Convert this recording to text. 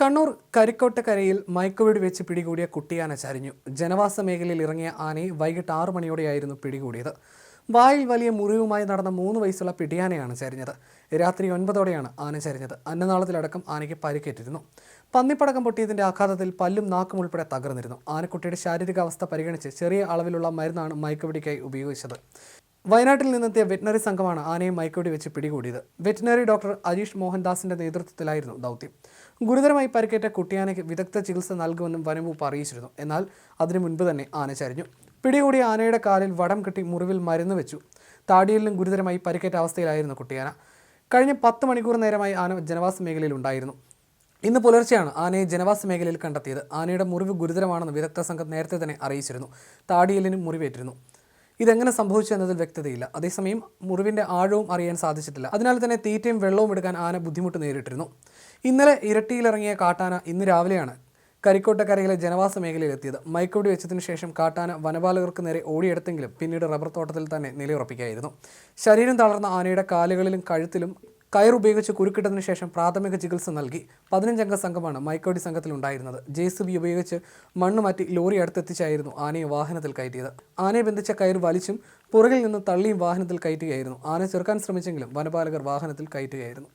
കണ്ണൂർ കരിക്കോട്ടക്കരയിൽ മയക്കുവെടി വെച്ച് പിടികൂടിയ കുട്ടിയാന ചരിഞ്ഞു. ജനവാസ മേഖലയിൽ ഇറങ്ങിയ ആനയെ വൈകിട്ട് ആറു മണിയോടെയായിരുന്നു പിടികൂടിയത്. വായിൽ വലിയ മുറിവുമായി നടന്ന മൂന്ന് വയസ്സുള്ള പിടിയാനയാണ് ചരിഞ്ഞത്. രാത്രി ഒൻപതോടെയാണ് ആന ചരിഞ്ഞത്. അന്നനാളത്തിലടക്കം ആനയ്ക്ക് പരിക്കേറ്റിരുന്നു. പന്നിപ്പടക്കം പൊട്ടിയതിന്റെ ആഘാതത്തിൽ പല്ലും നാക്കും ഉൾപ്പെടെ തകർന്നിരുന്നു. ആനക്കുട്ടിയുടെ ശാരീരികാവസ്ഥ പരിഗണിച്ച് ചെറിയ അളവിലുള്ള മരുന്നാണ് മയക്കുപിടിക്കായി ഉപയോഗിച്ചത്. വയനാട്ടിൽ നിന്നെത്തിയ വെറ്റിനറി സംഘമാണ് ആനയെ മയക്കുവെടി വെച്ച് പിടികൂടിയത്. വെറ്റിനറി ഡോക്ടർ അജീഷ് മോഹൻദാസിന്റെ നേതൃത്വത്തിലായിരുന്നു ദൗത്യം. ഗുരുതരമായി പരിക്കേറ്റ കുട്ടിയാനയ്ക്ക് വിദഗ്ധ ചികിത്സ നൽകുമെന്നും വനംവകുപ്പ് അറിയിച്ചിരുന്നു. എന്നാൽ അതിനു മുൻപ് തന്നെ ആന ചരിഞ്ഞു. പിടികൂടിയ ആനയുടെ കാലിൽ വടം കെട്ടി മുറിവിൽ മരുന്ന് വെച്ചു. താടിയിലും ഗുരുതരമായി പരിക്കേറ്റ അവസ്ഥയിലായിരുന്നു കുട്ടിയാന. കഴിഞ്ഞ പത്ത് മണിക്കൂർ നേരമായി ആന ജനവാസ മേഖലയിൽ ഉണ്ടായിരുന്നു. ഇന്ന് പുലർച്ചെയാണ് ആനയെ ജനവാസ മേഖലയിൽ കണ്ടെത്തിയത്. ആനയുടെ മുറിവ് ഗുരുതരമാണെന്ന് വിദഗ്ധ സംഘം നേരത്തെ തന്നെ അറിയിച്ചിരുന്നു. താടിയിലിനും മുറിവേറ്റിരുന്നു. ഇതെങ്ങനെ സംഭവിച്ചു എന്നതിൽ വ്യക്തതയില്ല. അതേസമയം മുറിവിന്റെ ആഴവും അറിയാൻ സാധിച്ചിട്ടില്ല. അതിനാൽ തന്നെ തീറ്റയും വെള്ളവും എടുക്കാൻ ആന ബുദ്ധിമുട്ട് നേരിട്ടിരുന്നു. ഇന്നലെ ഇരട്ടിയിലിറങ്ങിയ കാട്ടാന ഇന്ന് രാവിലെയാണ് കരിക്കോട്ടക്കരയിലെ ജനവാസ മേഖലയിലെത്തിയത്. മയക്കുവെടി വെച്ചതിനു ശേഷം കാട്ടാന വനപാലകർക്ക് നേരെ ഓടിയെടുത്തെങ്കിലും പിന്നീട് റബ്ബർ തോട്ടത്തിൽ തന്നെ നിലയുറപ്പിക്കുകയായിരുന്നു. ശരീരം തളർന്ന ആനയുടെ കാലുകളിലും കഴുത്തിലും കയറുപയോഗിച്ച് കുരുക്കിട്ടതിനു ശേഷം പ്രാഥമിക ചികിത്സ നൽകി. പതിനഞ്ചംഗ സംഘമാണ് മൈക്കോടി സംഘത്തിലുണ്ടായിരുന്നത്. ജെ സി ബി ഉപയോഗിച്ച് മണ്ണ് മാറ്റി ലോറി അടുത്തെത്തിച്ചായിരുന്നു ആനയെ വാഹനത്തിൽ കയറ്റിയത്. ആനയെ ബന്ധിച്ച കയർ വലിച്ചും പുറകിൽ നിന്ന് തള്ളിയും വാഹനത്തിൽ കയറ്റുകയായിരുന്നു. ആന ചെറുക്കാൻ ശ്രമിച്ചെങ്കിലും വനപാലകർ വാഹനത്തിൽ കയറ്റുകയായിരുന്നു.